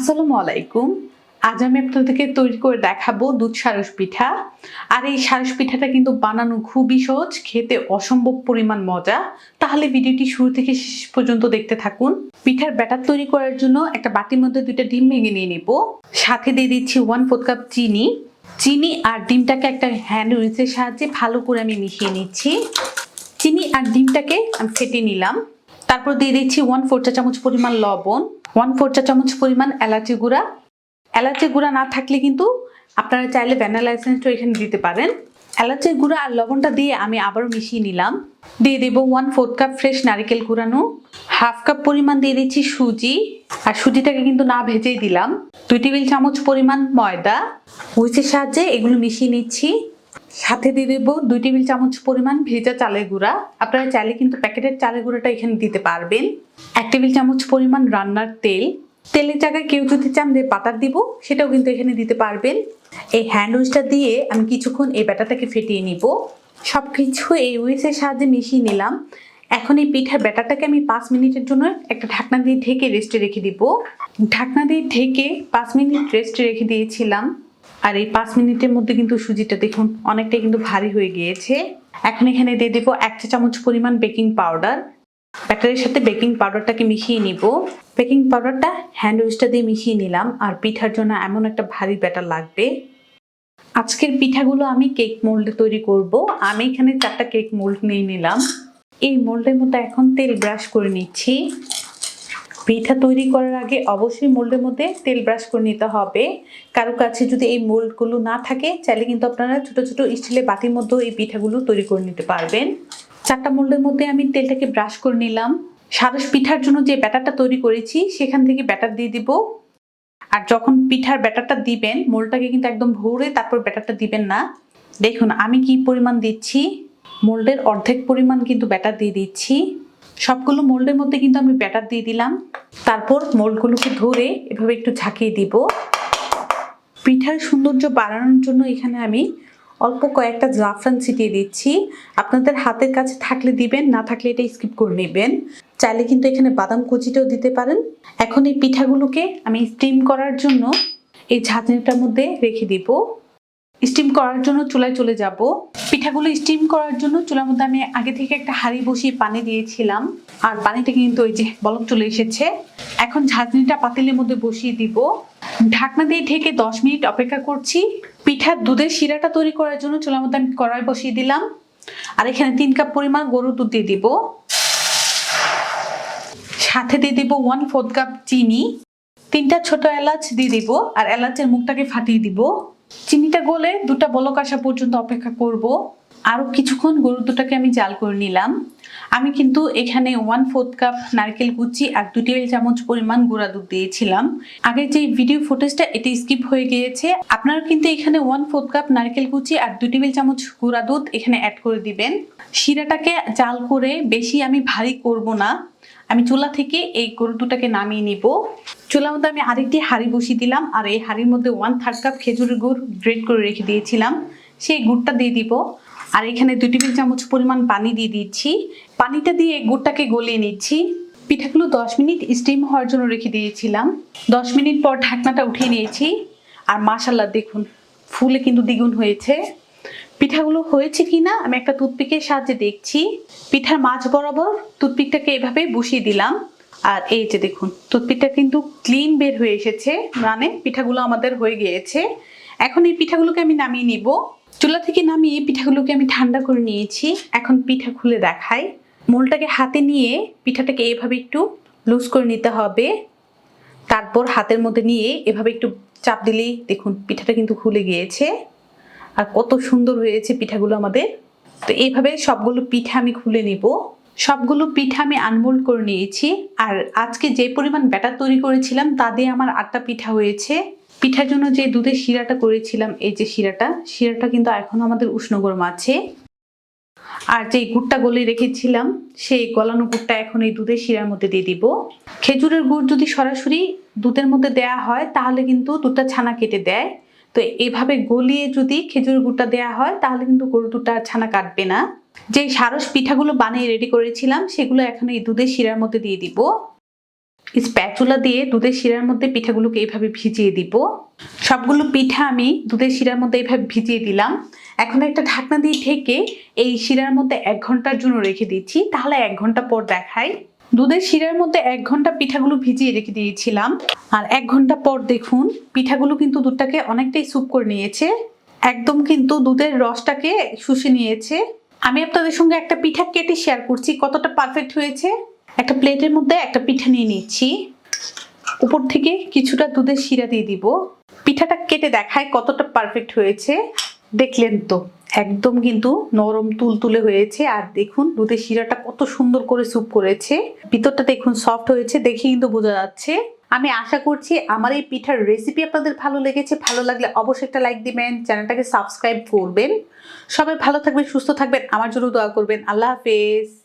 আসসালামু আলাইকুম। আজ আমি আপনাদেরকে তৈরি করে দেখাবো দুধ সারস পিঠা। আর এই সারস পিঠাটা কিন্তু বানানো খুবই সহজ, খেতে অসম্ভব পরিমাণ মজা। তাহলে ভিডিওটি শুরু থেকে শেষ পর্যন্ত দেখতে থাকুন। পিঠার ব্যাটার তৈরি করার জন্য একটা বাটির মধ্যে দুইটা ডিম ভেঙে নিয়ে নেব। সাথে দিয়ে দিচ্ছি ওয়ান ফোর্থ কাপ চিনি। চিনি আর ডিমটাকে একটা হ্যান্ড উইচের সাহায্যে ভালো করে আমি মিশিয়ে নিচ্ছি। চিনি আর ডিমটাকে আমি ফেটে নিলাম। তারপর দিয়ে দিচ্ছি ওয়ান ফোর চা চামচ পরিমাণ লবণ। ওয়ান ফোর চা চামচ পরিমাণ এলাচি গুঁড়া। এলাচি গুঁড়া না থাকলে কিন্তু আপনারা চাইলে ভ্যানিলা এসেন্সটা এখানে দিতে পারেন। এলাচির গুঁড়া আর লবণটা দিয়ে আমি আবারও মিশিয়ে নিলাম। দিয়ে দেব ওয়ান ফোর্থ কাপ ফ্রেশ নারকেল কুড়ানো হাফ কাপ পরিমাণ দিয়ে দিচ্ছি সুজি। আর সুজিটাকে কিন্তু না ভেজেই দিলাম। দুই টেবিল চামচ পরিমাণ ময়দা। হুইচের সাহায্যে এগুলো মিশিয়ে নিচ্ছি। সাথে দিয়ে দেবো দুই টেবিল চামচ পরিমাণ ভেজা চালের গুঁড়া। আপনারা চাইলে কিন্তু প্যাকেটের চালের গুঁড়াটা এখানে দিতে পারবেন। এক টেবিল চামচ পরিমাণ রান্নার তেল। তেলের জায়গায় কেউ যদি চান যে বাটার দিব, সেটাও কিন্তু এখানে দিতে পারবেন। এই হ্যান্ড উইচটা দিয়ে আমি কিছুক্ষণ এই ব্যাটারটাকে ফেটিয়ে নিব। সব কিছু এই উইচের সাহায্যে মিশিয়ে নিলাম। এখন এই পিঠার ব্যাটারটাকে আমি পাঁচ মিনিটের জন্য একটা ঢাকনা দিয়ে ঢেকে রেস্টে রেখে দিব। ঢাকনা দিয়ে ঢেকে পাঁচ মিনিট রেস্টে রেখে দিয়েছিলাম। আর এই পাঁচ মিনিটের মধ্যে কিন্তু সুজিটা দেখুন অনেকটাই কিন্তু ভারী হয়ে গিয়েছে। এখন এখানে দিয়ে দেবো এক চা চামচ পরিমাণ বেকিং পাউডার। ব্যাটারের সাথে বেকিং পাউডারটাকে মিশিয়ে নিব। বেকিং পাউডারটা হ্যান্ড উইচটা দিয়ে মিশিয়ে নিলাম আর পিঠার জন্য এমন একটা ভারী ব্যাটার লাগবে। আজকের পিঠাগুলো আমি কেক মোল্ডে তৈরি করব। আমি এখানে চারটা কেক মোল্ড নিয়ে নিলাম। এই মোল্ডের মধ্যে এখন তেল ব্রাশ করে নিচ্ছি। পিঠা তৈরি করার আগে অবশ্যই মোল্ডের মধ্যে তেল ব্রাশ করে নিতে হবে। কারও কাছে যদি এই মোল্ডগুলো না থাকে, চাইলে কিন্তু আপনারা ছোট ছোট স্টিলের বাটির মধ্যেও এই পিঠাগুলো তৈরি করে নিতে পারবেন। চারটা মোল্ডের মধ্যে আমি তেলটাকে ব্রাশ করে নিলাম। সারস পিঠার জন্য যে ব্যাটারটা তৈরি করেছি, সেখান থেকে ব্যাটার দিয়ে দিব। আর যখন পিঠার ব্যাটারটা দিবেন মোল্ডটাকে কিন্তু একদম ভরে তারপর ব্যাটারটা দিবেন না। দেখুন, আমি কি পরিমাণ দিচ্ছি? মোল্ডের অর্ধেক পরিমাণ কিন্তু ব্যাটার দিয়ে দিচ্ছি। সবগুলো মোল্ডের মধ্যে কিন্তু আমি ব্যাটার দিয়ে দিলাম। তারপর মোল্ডগুলোকে ধরে এভাবে একটু ঝাঁকিয়ে দিব। পিঠার সৌন্দর্য বাড়ানোর জন্য এখানে আমি অল্প কয়েকটা জাফরান ছিটিয়ে দিচ্ছি। আপনাদের হাতের কাছে থাকলে দিবেন, না থাকলে এটা স্কিপ করে নেবেন। চাইলে কিন্তু এখানে বাদাম কুচিটাও দিতে পারেন। এখন এই পিঠাগুলোকে আমি স্টিম করার জন্য এই ঝাঁঝনিটার মধ্যে রেখে দিব। স্টিম করার জন্য চুলায় চলে যাব। পিঠাগুলো স্টিম করার জন্য চুলার মধ্যে আমি আগে থেকে একটা হাঁড়ি বসিয়ে পানি দিয়েছিলাম। আর পানিটা কিন্তু ওই যে বলক চলে এসেছে। এখন ঝাঁঝনিটা পাতিলের মধ্যে বসিয়ে দিব। ঢাকনা দিয়ে ঢেকে দশ মিনিট অপেক্ষা করছি। পিঠার দুধের শিরাটা তৈরি করার জন্য চুলার মধ্যে আমি কড়াই বসিয়ে দিলাম। আর এখানে তিন কাপ পরিমাণ গরুর দুধ দিয়ে দিব। সাথে দিয়ে দিব ওয়ান ফোর্থ কাপ চিনি। তিনটা ছোট এলাচ দিয়ে দিব। আর এলাচের মুখটাকে ফাটিয়ে দিব। চিনিটা গলে দুটা বলক আসা পর্যন্ত অপেক্ষা করব। আরও কিছুক্ষণ গরুর দুটাকে আমি জাল করে নিলাম। আমি কিন্তু এখানে ওয়ান ফোর্থ কাপ নারকেল কুচি আর দু টেবিল চামচ পরিমাণ গুঁড়া দুধ দিয়েছিলাম। আগে যে ভিডিও ফুটেজটা এটি স্কিপ হয়ে গিয়েছে। আপনারা কিন্তু এখানে ওয়ান ফোর্থ কাপ নারকেল কুচি আর দু টেবিল চামচ গুঁড়া দুধ এখানে অ্যাড করে দিবেন। শিরাটাকে জাল করে বেশি আমি ভারী করব না। আমি চুলা থেকে এই গরু দুটাকে নামিয়ে নিব। চুলার মধ্যে আমি আরেকটি হাঁড়ি বসিয়ে দিলাম আর এই হাঁড়ির মধ্যে ওয়ান থার্ড কাপ খেজুরের গুড় গ্রেড করে রেখে দিয়েছিলাম। সেই গুড়টা দিয়ে দিব। আর এখানে দুই টেবিল চামচ পরিমাণ পানি দিয়ে দিচ্ছি। পানিটা দিয়ে গুড়টাকে গলিয়ে নিচ্ছি। পিঠাগুলো দশ মিনিট স্টিম হওয়ার জন্য রেখে দিয়েছিলাম। দশ মিনিট পর ঢাকনাটা উঠিয়ে নিয়েছি। আর মাশাল্লাহ দেখুন, ফুলে কিন্তু দ্বিগুণ হয়েছে। পিঠাগুলো হয়েছে কি না আমি একটা টুথপিকের সাহায্যে দেখছি। পিঠার মাছ বরাবর টুথপিকটাকে এভাবে বসিয়ে দিলাম। আর এই যে দেখুন, টুথপিকটা কিন্তু ক্লিন বের হয়ে এসেছে। মানে পিঠাগুলো আমাদের হয়ে গিয়েছে। এখন এই পিঠাগুলোকে আমি নামিয়ে নিব। চুলা থেকে নামিয়ে পিঠাগুলোকে আমি ঠান্ডা করে নিয়েছি। এখন পিঠা খুলে দেখাই। মোলটাকে হাতে নিয়ে পিঠাটাকে এভাবে একটু লুজ করে নিতে হবে। তারপর হাতের মধ্যে নিয়ে এভাবে একটু চাপ দিলেই দেখুন, পিঠাটা কিন্তু খুলে গিয়েছে। আর কত সুন্দর হয়েছে পিঠাগুলো আমাদের। তো এইভাবে সবগুলো পিঠা আমি খুলে নিব। সবগুলো পিঠা আমি আনমোল্ড করে নিয়েছি। আর আজকে যে পরিমাণ ব্যাটার তৈরি করেছিলাম, তা দিয়ে আমার আটটা পিঠা হয়েছে। পিঠার জন্য যে দুধের শিরাটা করেছিলাম, এই যে শিরাটা শিরাটা কিন্তু এখন আমাদের উষ্ণ গরম আছে। আর যে গুড়টা গলে রেখেছিলাম, সেই গলানো গুড়টা এখন এই দুধের শিরার মধ্যে দিয়ে দিব। খেজুরের গুড় যদি সরাসরি দুধের মধ্যে দেয়া হয়, তাহলে কিন্তু দুধটা ছানা কেটে দেয়। তো এইভাবে গলিয়ে যদি খেজুর গুড়টা দেওয়া হয়, তাহলে কিন্তু গরু দুধটা আর ছানা কাটবে না। যে সারস পিঠাগুলো বানিয়ে রেডি করেছিলাম, সেগুলো এখন এই দুধের শিরার মধ্যে দিয়ে দিব। স্প্যাচুলা দিয়ে দুধের শিরার মধ্যে পিঠাগুলোকে এইভাবে ভিজিয়ে দিব। সবগুলো পিঠা আমি দুধের শিরার মধ্যে এইভাবে ভিজিয়ে দিলাম। এখন একটা ঢাকনা দিয়ে ঢেকে এই শিরার মধ্যে এক ঘণ্টার জন্য রেখে দিচ্ছি। তাহলে এক ঘণ্টা পর দেখাই। দুধের শিরার মধ্যে এক ঘণ্টা পিঠাগুলো ভিজিয়ে রেখে দিয়েছিলাম। আর এক ঘণ্টা পর দেখুন, পিঠাগুলো কিন্তু দুধটাকে অনেকটাই স্যুপ করে নিয়েছে। একদম কিন্তু দুধের রসটাকে শুষে নিয়েছে। আমি আপনাদের সঙ্গে একটা পিঠা কেটে শেয়ার করছি, কতটা পারফেক্ট হয়েছে। একটা প্লেটের মধ্যে একটা পিঠা নিয়ে নিচ্ছি। উপর থেকে কিছুটা দুধের শিরা দিয়ে দিব। পিঠাটা কেটে দেখায় কতটা পারফেক্ট হয়েছে। দেখলেন তো, একদম কিন্তু নরম তুল তুলে হয়েছে। আর দেখুন, দুধের শিরাটা কত সুন্দর করে স্যুপ করেছে। ভিতরটা দেখুন সফট হয়েছে, দেখে কিন্তু বোঝা যাচ্ছে। আমি আশা করছি আমার এই পিঠার রেসিপি আপনাদের ভালো লেগেছে। ভালো লাগলে অবশ্যই একটা লাইক দিবেন, চ্যানেলটাকে সাবস্ক্রাইব করবেন। সবাই ভালো থাকবেন, সুস্থ থাকবেন, আমার জন্য দোয়া করবেন। আল্লাহ হাফেজ।